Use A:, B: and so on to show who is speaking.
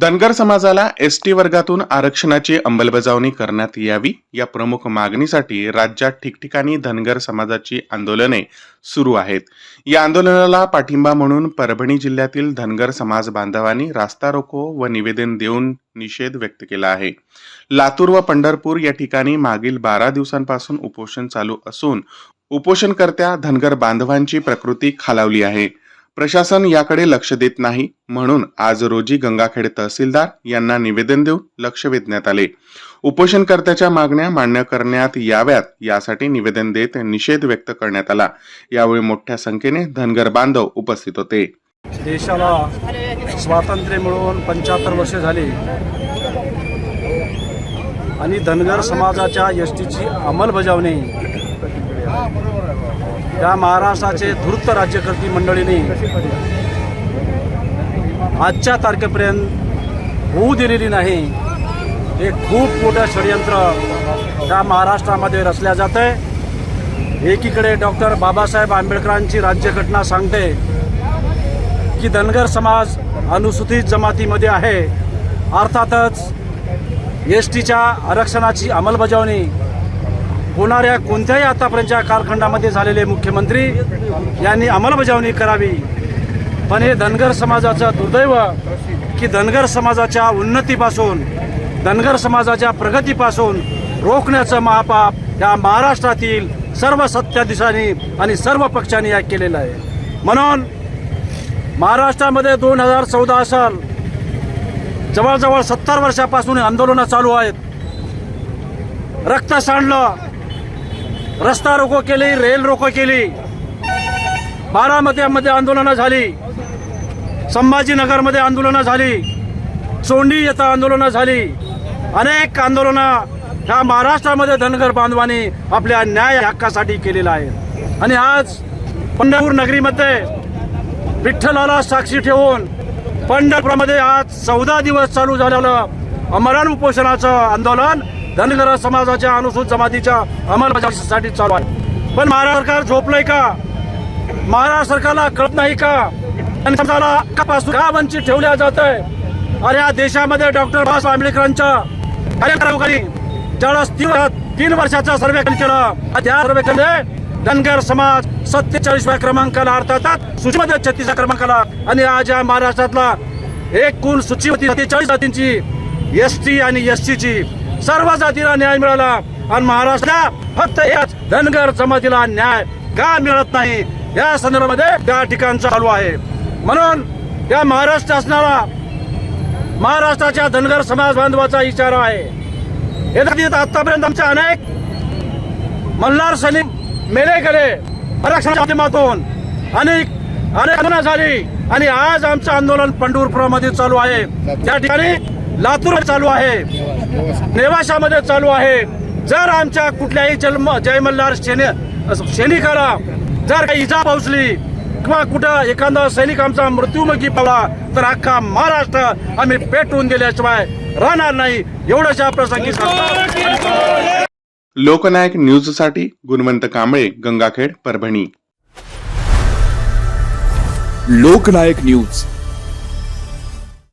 A: धनगर समाजाला S T वर्गातून आरक्षणाची अंमलबजावणी करण्यात यावी या प्रमुख मागणीसाठी राज्यात ठिकठिकाणी धनगर समाजाची आंदोलने सुरू आहेत. या आंदोलनाला पाठिंबा म्हणून परभणी जिल्ह्यातील धनगर समाज बांधवांनी रास्ता रोको व निवेदन देऊन निषेध व्यक्त केला आहे. लातूर व पंढरपूर या ठिकाणी मागील बारा दिवसांपासून उपोषण चालू असून उपोषणकर्त्या धनगर बांधवांची प्रकृती खालावली आहे. प्रशासन याकडे लक्ष देत नाही म्हणून आज रोजी गंगाखेड तहसीलदार यांना निवेदन देऊन लक्ष वेधण्यात आले. उपोषणकर्त्याच्या मागण्या मान्य करण्यात याव्यात यासाठी निवेदन देत निषेध व्यक्त करण्यात आला. यावेळी मोठ्या संख्येने धनगर बांधव उपस्थित होते.
B: देशाला स्वातंत्र्य मिळवून पंच्याहत्तर वर्षे झाली. आणि धनगर समाजाच्या यष्टीची अंमलबजावणी या महाराष्ट्राचे धूर्त राज्यकर्ती मंडळींनी आजच्या तारखेपर्यंत होऊ दिलेली नाही. हे खूप मोठं षडयंत्र त्या महाराष्ट्रामध्ये रचल्या जात आहे एकीकडे डॉक्टर बाबासाहेब आंबेडकरांची राज्यघटना सांगते की धनगर समाज अनुसूचित जमातीमध्ये आहे. अर्थातच एस टीच्या आरक्षणाची अंमलबजावणी होणाऱ्या कोणत्याही आतापर्यंतच्या कालखंडामध्ये झालेले मुख्यमंत्री यांनी अंमलबजावणी करावी. पण हे धनगर समाजाचं दुर्दैव की धनगर समाजाच्या उन्नतीपासून धनगर समाजाच्या प्रगतीपासून रोखण्याचं महापाप या महाराष्ट्रातील सर्व सत्ताधीशांनी आणि सर्व पक्षांनी या केलेलं आहे. म्हणून महाराष्ट्रामध्ये दोन हजार चौदा साल जवळजवळ सत्तर वर्षापासून आंदोलनं चालू आहेत. रक्त सांडलं रस्ता रोको केली रेल रोको केली. बारामतीमध्ये आंदोलनं झाली. संभाजीनगरमध्ये आंदोलनं झाली. चोंडी येथं आंदोलनं झाली. अनेक आंदोलनं ह्या महाराष्ट्रामध्ये धनगर बांधवांनी आपल्या न्याय हक्कासाठी केलेलं आहे. आणि आज पंढरपूर नगरीमध्ये विठ्ठलाला साक्षी ठेवून पंढरपूरमध्ये आज चौदा दिवस चालू झालेलं अमरण उपोषणाचं आंदोलन धनगर समाजाच्या अनुसूचित जमातीच्या अंमलबजावणीसाठी चालू आहे. पण महाराष्ट्र सरकार झोपलंय का? महाराष्ट्र सरकारला कळत नाही का? आणि समाजाला का वंचित ठेवल्या जात आहे अरे या देशामध्ये डॉक्टर बाबासाहेब आंबेडकरांच्या कार्यक्रमाखाली ज्यावेळेस तीन तीन वर्षाचा सर्वेक्षण केलं त्या सर्वेक्षण धनगर समाज सत्तेचाळीसव्या क्रमांकाला अर्थात सूचीमध्ये छत्तीसव्या क्रमांकाला. आणि आज या महाराष्ट्रातला एकूण सूची होती सत्तेचाळीस जातींची एस टी आणि एस ची सर्व जातीला न्याय मिळाला. आणि महाराष्ट्राला फक्त याच धनगर जमातीला न्याय का मिळत नाही? या संदर्भामध्ये त्या ठिकाणचं चालू आहे. म्हणून या महाराष्ट्र शासनाला महाराष्ट्राच्या धनगर समाज बांधवाचा इशारा आहे. येतात आतापर्यंत आमच्या अनेक मल्हार सैनिक मेले गेले आरक्षणाच्या माध्यमातून अनेक अनेक झाली. आणि आज आमचं आंदोलन पंढरपुरामध्ये चालू आहे. त्या ठिकाणी लातूर चालू आहे. नेवाशामध्ये चालू आहे. जर आमच्या कुठल्याही जन्म जय मल्हार सैन्य सैनिकाला जर काही इजा पोहोचली किंवा कुठं एखादा सैनिक आमचा मृत्यूमुखी पावला तर अख्खा महाराष्ट्र आम्ही पेटवून दिल्याशिवाय राहणार नाही एवढ्याशा प्रसंगी सांगतो.
A: लोकनायक न्यूजसाठी गुणवंत कांबळे गंगाखेड परभणी.
C: लोकनायक न्यूज.